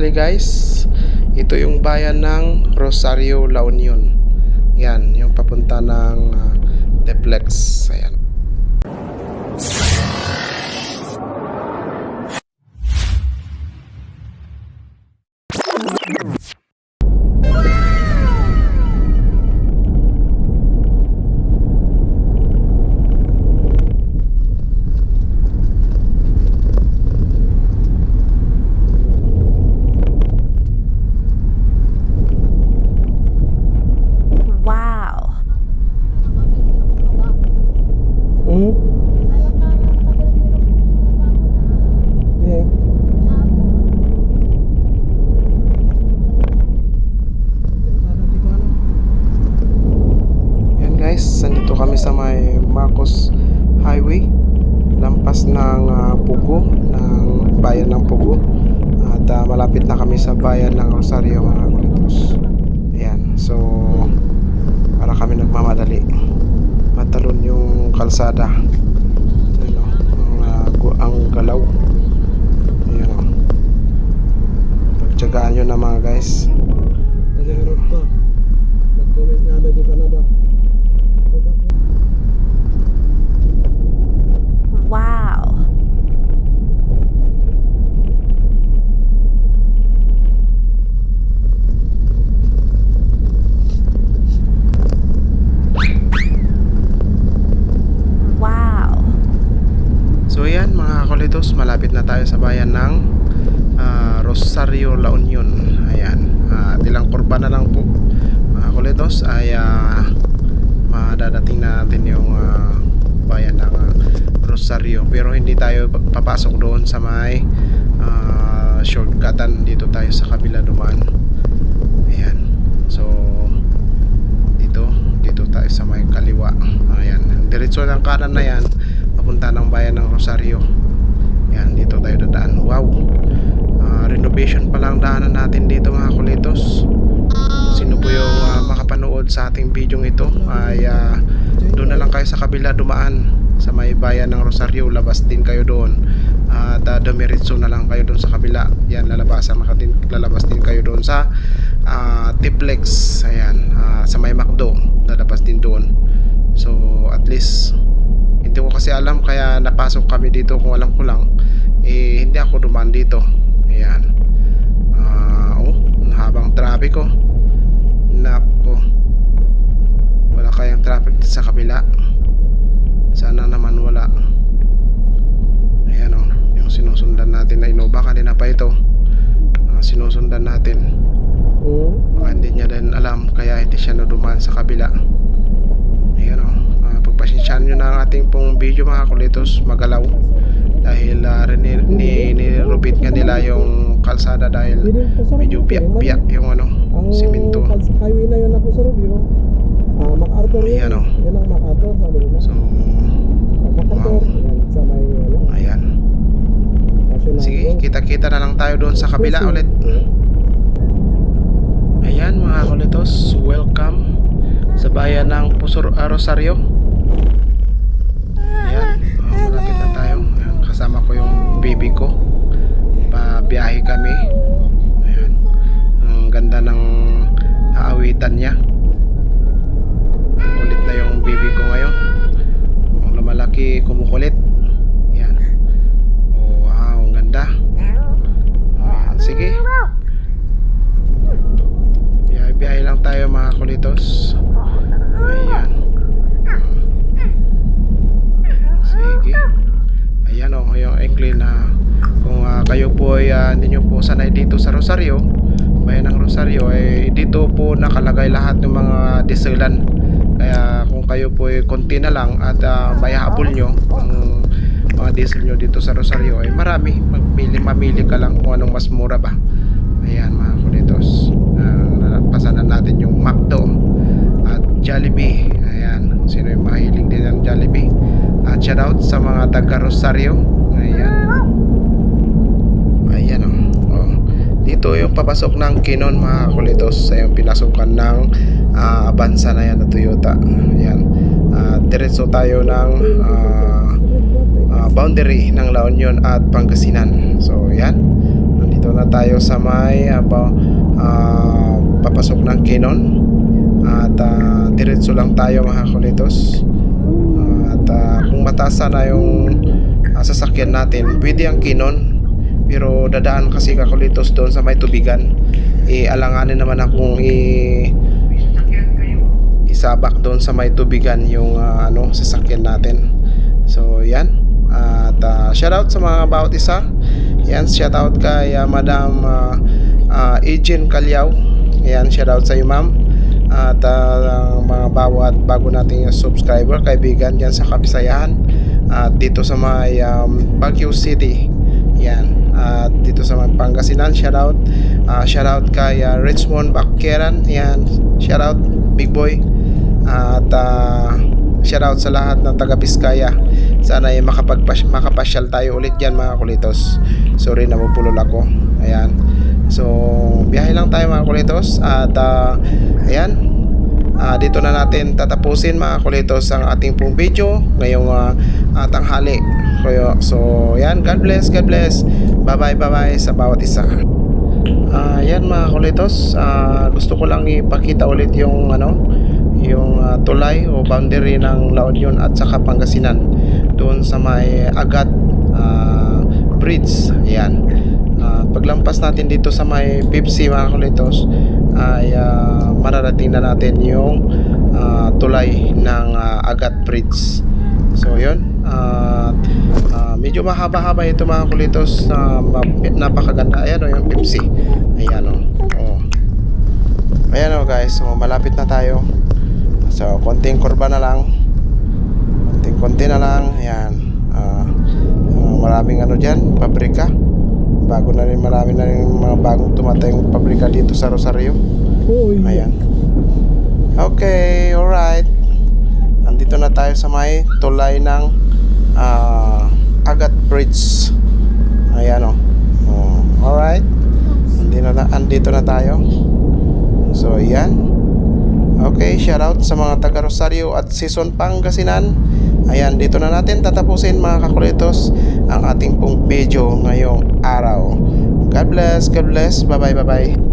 tanghali guys. Ito yung bayan ng Rosario, La Union. Yan, yung papunta ng uh, Teplex. Ayan. Hmm? Yeah. Yan guys, nandito kami sa may Marcos Highway. Lampas ng ah, Pugo ng bayan ng Pugo. At ah, malapit na kami sa bayan ng Rosario mga kulitos. Ayan. So para kami nagmamadali kalsada. Ano, ang, ah, gu- ang galaw. Ayan o pagtsagaan nyo na mga guys. Nagkaroon pa. Nag-comment nga na di Canada. Pag ako, Wow. Wow. So kulitos, malapit na tayo sa bayan ng ah, Rosario, La Union. Ayan, at ilang kurba na lang po mga kulitos ay ah, madadating na natin yung ah, bayan ng ah, Rosario. Pero hindi tayo papasok doon sa may ah, shortcutan. Dito tayo sa kabila dumaan. Ayan. So dito, dito tayo sa may kaliwa. Ayan, diretso ng kanan na yan papunta ng bayan ng Rosario. Yan, dito tayo dadaan. Wow! Ah, renovation pa lang daanan natin dito mga kulitos. Sino po yung ah, makapanood sa ating video ito ay ah, doon na lang kayo sa kabila dumaan sa may bayan ng Rosario. Labas din kayo doon. At uh, dumiretso na lang kayo doon sa kabila. Yan, lalabasan din, lalabas din kayo doon sa ah, Tiplex. Ayan, ah, sa may Macdo. Lalabas din doon. So, at least kasi alam kaya napasok kami dito kung alam ko lang eh hindi ako dumaan dito. Ayan. Ah, oh habang traffic ko nako wala kayang traffic sa kabila. Sana naman wala. Ayan oh. Yung sinusundan natin na Innova kanina pa ito. Ah, sinusundan natin. Oo. Baka hindi niya din alam kaya hindi siya nadumaan sa kabila. Nyo na ang ating pong video mga kulitos magalaw. Dahil uh, ni, ni, nirubit nga nila yung kalsada dahil medyo biyak-biyak yung ano, simento. highway na yun na po sa Rubio. Ah, MacArthur yun. Oh. Yan ang MacArthur sa Luna. So, wow. Ano, ayan. National Sige, kita-kita na lang tayo doon sa kabila ulit. Ayan mga kulitos, welcome sa bayan ng Pusor ah, Rosario. Ayan, oh, malapit na tayo. Ayan, kasama ko yung baby ko. Pabiyahe kami. Ayan, ang ganda ng aawitan niya. Ang kulit na yung baby ko ngayon. Ang lumalaki, kumukulit. Ayan. Oh, wow, ang ganda. Ayan, sige. Biyahe-biyahe lang tayo mga kulitos. Ayan. Sige. Ayan o, yung English na kung ah, kayo po ay ah, hindi nyo po sanay dito sa Rosario, bayan ng Rosario, ay dito po nakalagay lahat ng mga dieselan. Kaya kung kayo po ay konti na lang at uh, may habol nyo ang mga diesel nyo dito sa Rosario ay marami. Magpili, mamili ka lang kung anong mas mura ba. Ayan mga kulitos. Uh, na natin yung McDo at Jollibee. Ayan, kung sino yung mahilig din ng Jollibee. At shout out sa mga taga Rosario. Ayan. Ayan o. Oh. Dito yung papasok ng Kinon mga kulitos. Sa yung pinasukan ng ah, Avanza na yan na Toyota. Ayan. Uh, diretso tayo ng ah, ah, boundary ng La Union at Pangasinan. So, yan. Nandito Dito na tayo sa may aba, ah, papasok ng Kinon. At ah, diretso lang tayo mga kulitos. Ah, kung mataas na yung ah, sasakyan natin, pwede ang Kinon. Pero dadaan kasi kakulitos doon sa may tubigan. Ialanganin naman akong i isabak doon sa may tubigan yung ah, ano sasakyan natin. So yan. At ah, shout out sa mga bawat isa. Yan, shout out kay ah, Madam uh, Eugene Calyaw. Yan, shout out sa iyo ma'am. At ah, mga bawat bago nating subscriber, kaibigan diyan sa Kabisayan. At dito sa may um, Baguio City. Yan. At dito sa may Pangasinan, shout out. Ah, shout out kay ah, Richmond Bakkeran. Yan. Shout out Big Boy. At ah, shout out sa lahat ng taga Biskaya. Sana ay makapagpas makapasyal tayo ulit diyan mga kulitos. Sorry na mapulol ako. Ayan. So, biyahe lang tayo mga kulitos at ah, ayan. Ah, dito na natin tatapusin mga kulitos ang ating pong video ngayong ah, ah, tanghali. Kaya, so, yan. God bless, God bless. Bye-bye, bye-bye sa bawat isa. Ah, yan mga kulitos, ah, gusto ko lang ipakita ulit yung ano, yung ah, tulay o boundary ng La Union at saka Pangasinan doon sa may Agat ah, Bridge. Ayan. Paglampas natin dito sa may Pepsi mga kulitos ay ah, mararating na natin yung ah, tulay ng ah, Agat Bridge. So yun. At ah, medyo mahaba-haba ito mga kulitos na napakaganda. Ayan o yung Pepsi. Ayan o. Oh. Ayan o guys. So malapit na tayo. So konting kurba na lang. Konting-konti na lang. Ayan. Ah, ah, maraming ano dyan. Pabrika. Bago na rin marami na rin mga bagong tumatayong pabrika dito sa Rosario. Uy. Ayan. Okay, alright. Andito na tayo sa may tulay ng ah, Agat Bridge. Ayan o. Oh. alright. Andito na, andito na tayo. So, ayan. Okay, shout out sa mga taga Rosario at Season Pangasinan. Ayan, dito na natin tatapusin mga kakulitos ang ating pong video ngayong araw. God bless, God bless. Bye-bye, bye-bye.